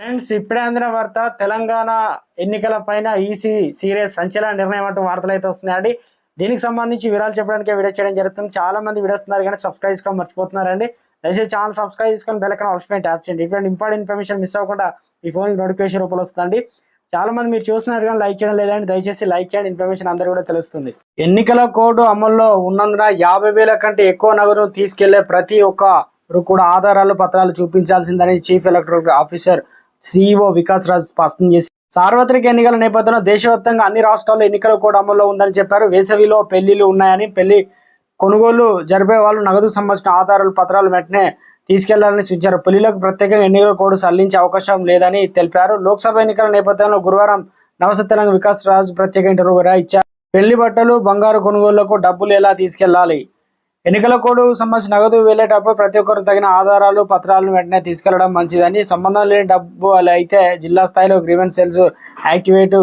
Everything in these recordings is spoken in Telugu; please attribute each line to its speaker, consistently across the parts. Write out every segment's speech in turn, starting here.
Speaker 1: ఫ్రెండ్స్ ఇప్పుడే అందిన వార్త తెలంగాణ ఎన్నికల పైన ఈసీ సీరియస్ సంచలన నిర్ణయం అంటూ వార్తలు అయితే వస్తున్నాయండి. దీనికి సంబంధించి వివరాలు చెప్పడానికి వీడియో చేయడం జరుగుతుంది. చాలా మంది వీడియోస్ ఉన్నారు కానీ సబ్స్క్రైబ్ చేసుకోవడం మర్చిపోతున్నారండి. దయచేసి ఛానల్ సబ్స్క్రైబ్ చేసుకొని బెల్ ఆప్షన్ ట్యాప్ చేయండి. ఇటువంటి ఇంపార్టెంట్ ఇన్ఫర్మేషన్ మిస్ అవ్వకుండా మీ ఫోన్ నోటిఫికేషన్ రూపంలో వస్తుంది చాలా మంది మీరు చూస్తున్నారు కానీ లైక్ చేయడం లేదండి. దయచేసి లైక్ చేయండి. ఇన్ఫర్మేషన్ అందరూ కూడా తెలుస్తుంది. ఎన్నికల కోడ్ అమల్లో ఉన్నందున యాభై వేల కంటే ఎక్కువ నగదు తీసుకెళ్ళే ప్రతి ఒక్కరు కూడా ఆధారాలు పత్రాలు చూపించాల్సిందని chief electoral officer CEO Vikas Raj స్పష్టం చేసి సార్వత్రిక ఎన్నికల నేపథ్యంలో దేశవ్యాప్తంగా అన్ని రాష్ట్రాల్లో ఎన్నికలు కూడా అమల్లో ఉందని చెప్పారు. వేసవిలో పెళ్ళిలు ఉన్నాయని పెళ్ళి కొనుగోలు జరిపే వాళ్ళు నగదుకు సంబంధించిన ఆధారాలు పత్రాలు వెంటనే తీసుకెళ్ళాలని సూచించారు. పెళ్ళిలకు ప్రత్యేకంగా ఎన్నికల కోడ్ సల్లించే అవకాశం లేదని తెలిపారు. లోక్సభ ఎన్నికల నేపథ్యంలో గురువారం నవసత్యంగా వికాస్ రాజ్ ప్రత్యేక ఇంటర్వ్యూ ఇచ్చారు. పెళ్ళి బట్టలు బంగారు కొనుగోళ్ళకు డబ్బులు ఎలా తీసుకెళ్ళాలి? ఎన్నికల కోడ్ సంబంధించి నగదు వెళ్ళేటప్పుడు ప్రతి ఒక్కరు తగిన ఆధారాలు పత్రాలను వెంటనే తీసుకెళ్ళడం మంచిదని సంబంధం లేని డబ్బు అలా అయితే జిల్లా స్థాయిలో గ్రీవెన్స్ సెల్స్ యాక్టివేట్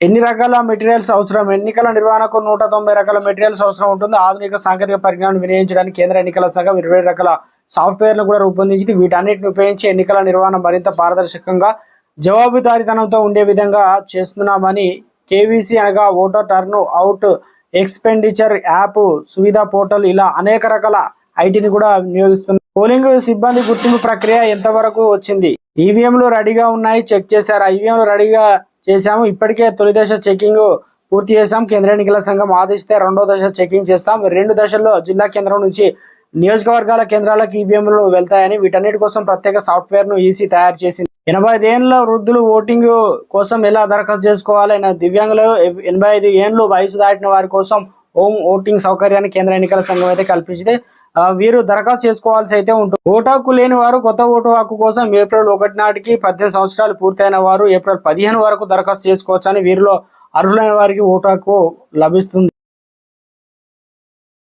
Speaker 1: ఎన్ని రకాల మెటీరియల్స్ అవసరం? ఎన్నికల నిర్వహణకు నూట తొంభై రకాల మెటీరియల్స్ అవసరం ఉంటుంది. ఆధునిక సాంకేతిక పరిజ్ఞానం వినియోగించడానికి కేంద్ర ఎన్నికల సంఘం ఇరవై రకాల సాఫ్ట్వేర్ను కూడా రూపొందించింది. వీటన్నిటిని ఉపయోగించి ఎన్నికల నిర్వహణ మరింత పారదర్శకంగా జవాబుదారీతనంతో ఉండే విధంగా చేస్తున్నామని కేవీసీ అనగా voter turn out expenditure app Suvidha portal ఇలా అనేక రకాల ఐటీని కూడా వినియోగిస్తుంది పోలింగ్ సిబ్బంది గుర్తింపు ప్రక్రియ ఎంతవరకు వచ్చింది? ఈవీఎంలు రెడీగా ఉన్నాయి చెక్ చేశారు? ఈవీఎంలు రెడీగా చేశాము ఇప్పటికే తొలి దశ చెకింగ్ పూర్తి చేశాం. కేంద్ర ఎన్నికల సంఘం ఆదేశిస్తే రెండో దశ చెకింగ్ చేస్తాం. రెండు దశల్లో జిల్లా కేంద్రం నుంచి నియోజకవర్గాల కేంద్రాలకు ఈవీఎంలు వెళ్తాయని వీటన్నిటి కోసం ప్రత్యేక సాఫ్ట్వేర్ను ఈసీ తయారు చేసింది. ఎనభై ఐదు ఏండ్ల వృద్ధులు ఓటింగ్ కోసం ఎలా దరఖాస్తు చేసుకోవాలి? దివ్యాంగులు ఎనభై ఐదు ఏళ్ళు వయసు దాటిన వారి కోసం హోమ్ ఓటింగ్ సౌకర్యాన్ని కేంద్ర ఎన్నికల సంఘం అయితే కల్పించింది. వీరు దరఖాస్తు చేసుకోవాల్సి అయితే ఉంటుంది. ఓటు హక్కు లేని వారు కొత్త ఓటు హక్కు కోసం ఏప్రిల్ ఒకటి నాటికి పద్దెనిమిది సంవత్సరాలు పూర్తయిన వారు ఏప్రిల్ పదిహేను వరకు దరఖాస్తు చేసుకోవచ్చు అని వీరిలో అర్హులైన వారికి ఓటు హక్కు లభిస్తుంది.